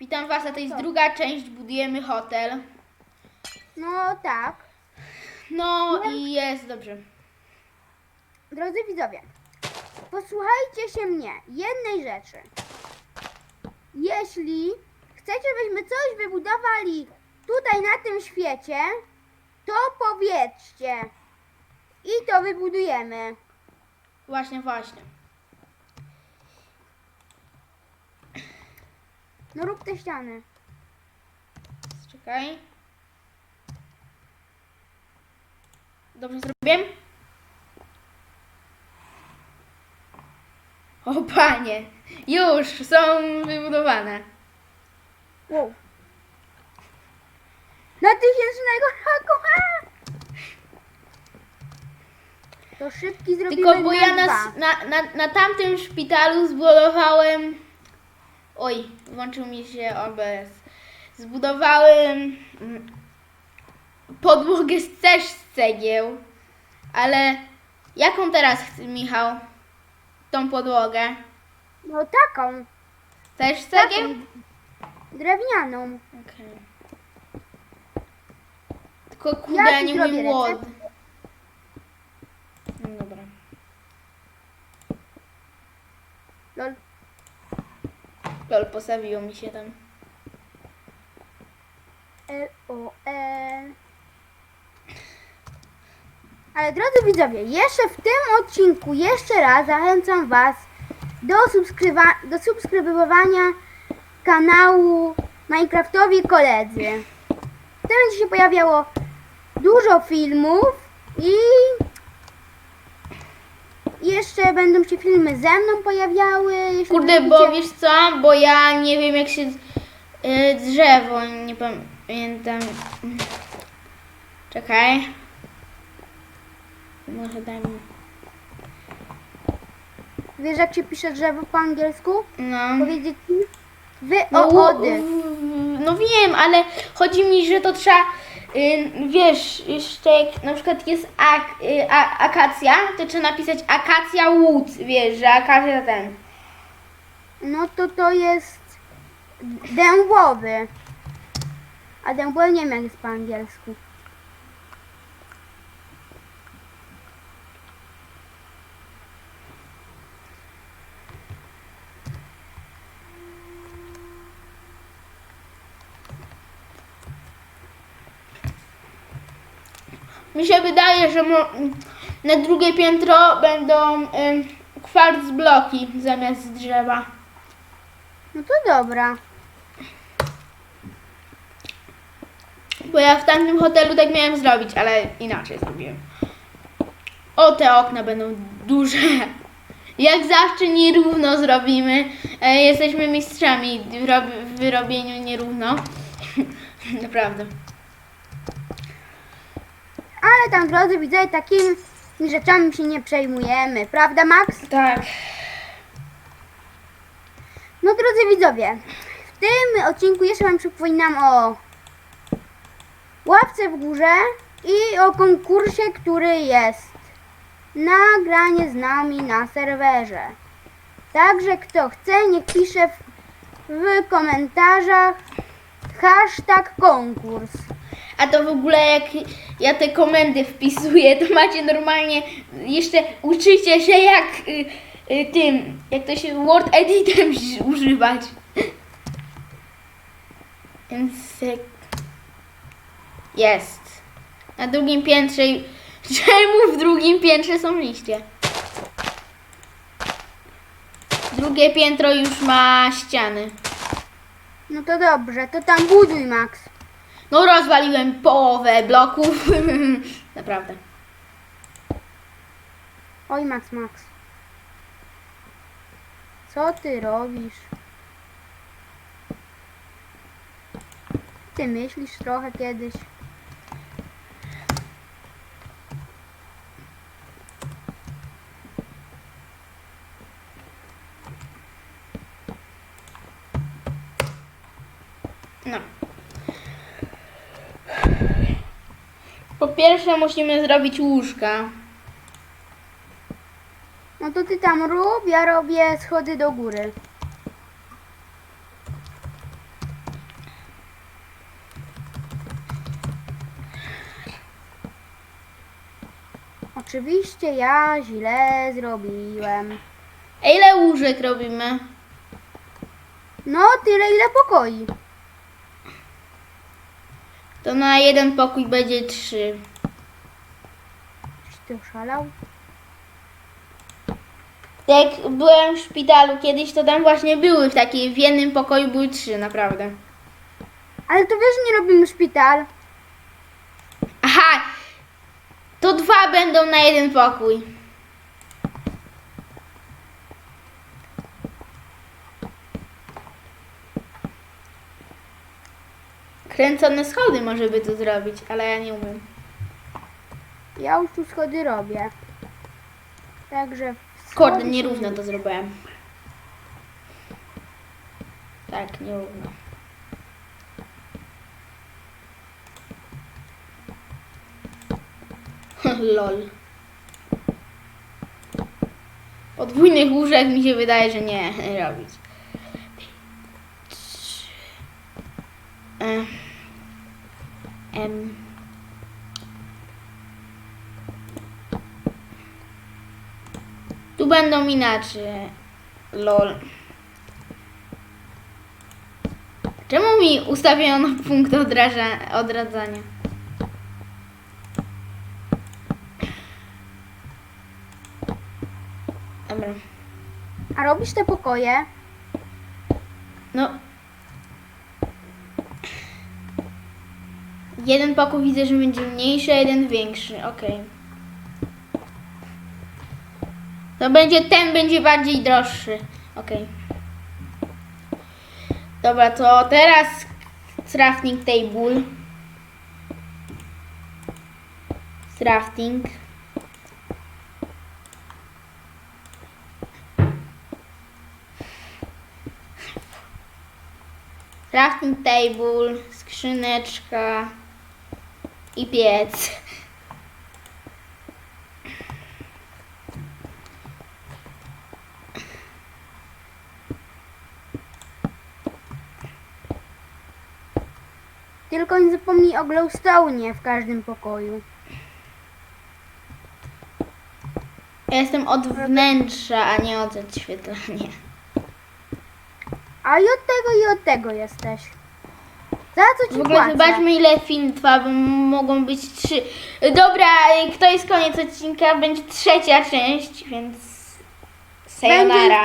Witam Was, a to jest druga część Budujemy Hotel. No tak. No i jest dobrze. Drodzy widzowie, posłuchajcie się mnie. Jednej rzeczy. Jeśli chcecie, byśmy coś wybudowali tutaj na tym świecie, to powiedzcie. I to wybudujemy. Właśnie, właśnie. No rób te ściany. Czekaj. Dobrze zrobiłem? O panie, już są wybudowane. Wow. Na tysięcznego roku! a! To szybki zrobimy Tylko bo ja na na, dwa. na, na, na tamtym szpitalu zbudowałem. Oj, włączył mi się OBS. Zbudowałem mm, podłogę z też z cegieł. Ale jaką teraz chce Michał? Tą podłogę? No taką. Też z cegieł? Taką drewnianą. Okej. Tylko kurde, Ja ci nie zrobię recept. No dobra. Lol. Lol, postawiło mi się tam. L-O-L. Ale drodzy widzowie, jeszcze w tym odcinku jeszcze raz zachęcam Was do, subskryba- do subskrybowania kanału Minecraftowi Koledzy. Tam będzie się pojawiało dużo filmów i jeszcze będą się filmy ze mną pojawiały. Jeśli Kurde, bo będziecie- wiesz co? Bo ja nie wiem jak się y, drzewo, nie pamiętam. Czekaj. Może daj mi. Wiesz jak się pisze drzewo po angielsku? No. Powiedzieć? Wy No, o u- ody. w- no wiem, ale chodzi mi, że to trzeba, y, wiesz, jeszcze jak na przykład jest ak, y, a, akacja, to trzeba napisać akacja łód, wiesz, że akacja ten. No to to jest dębowy. A dębowy nie wiem jak jest po angielsku. Mi się wydaje, że na drugie piętro będą kwarc bloki zamiast drzewa. No to dobra. Bo ja w tamtym hotelu tak miałem zrobić, ale inaczej zrobiłem. O, te okna będą duże. Jak zawsze nierówno zrobimy. E, jesteśmy mistrzami w, rob- w robieniu nierówno. Naprawdę. Ale tam drodzy widzę takimi rzeczami się nie przejmujemy. Prawda Max? Tak. No drodzy widzowie, w tym odcinku jeszcze Wam przypominam o łapce w górze i o konkursie, który jest na granie z nami na serwerze. Także kto chce, niech pisze w, w komentarzach hashtag konkurs. A to w ogóle jak ja te komendy wpisuję, to macie normalnie, jeszcze uczycie się jak y, y, tym, jak to się Word Editem używać. Y, jest. Na drugim piętrze, czemu w drugim piętrze są liście? Drugie piętro już ma ściany. No to dobrze, to tam buduj Max. No rozwaliłem połowę bloków. Naprawdę. Oj Max, Max. Co ty robisz? Ty myślisz trochę kiedyś. No. Po pierwsze musimy zrobić łóżka. No to ty tam rób, ja robię schody do góry. Oczywiście ja źle zrobiłem. A ile łóżek robimy? No tyle ile pokoi. To na jeden pokój będzie trzy. Czyś ty oszalał? Jak byłem w szpitalu kiedyś, to tam właśnie były w takiej, w jednym pokoju były trzy, naprawdę. Ale to wiesz, nie robimy szpital. Aha! To dwa będą na jeden pokój. Kręcone schody może by to zrobić, ale ja nie umiem. Ja już tu schody robię. Także. Kurde, schody nierówno to zrobiłem. Tak, nierówno. Lol. Podwójnych łóżek mi się wydaje, że nie robić. Trzy. Em. Tu będą inaczej. Lol. Czemu mi ustawiono punkt odraża, odradzania? Dobra. A robisz te pokoje? No. Jeden pokój widzę, że będzie mniejszy, a jeden większy. Okej. To będzie ten będzie bardziej droższy. Okej. Dobra, to teraz crafting table. Crafting. Crafting table, skrzyneczka i piec. Tylko nie zapomnij o glowstone w każdym pokoju. Ja jestem od wnętrza, a nie od odświetlania. A i od tego i od tego jesteś. Za co W ci ogóle płacę? zobaczmy ile film trwa, bo mogą być trzy. Dobra, y, to jest koniec odcinka, będzie trzecia część, więc Będzie sayonara.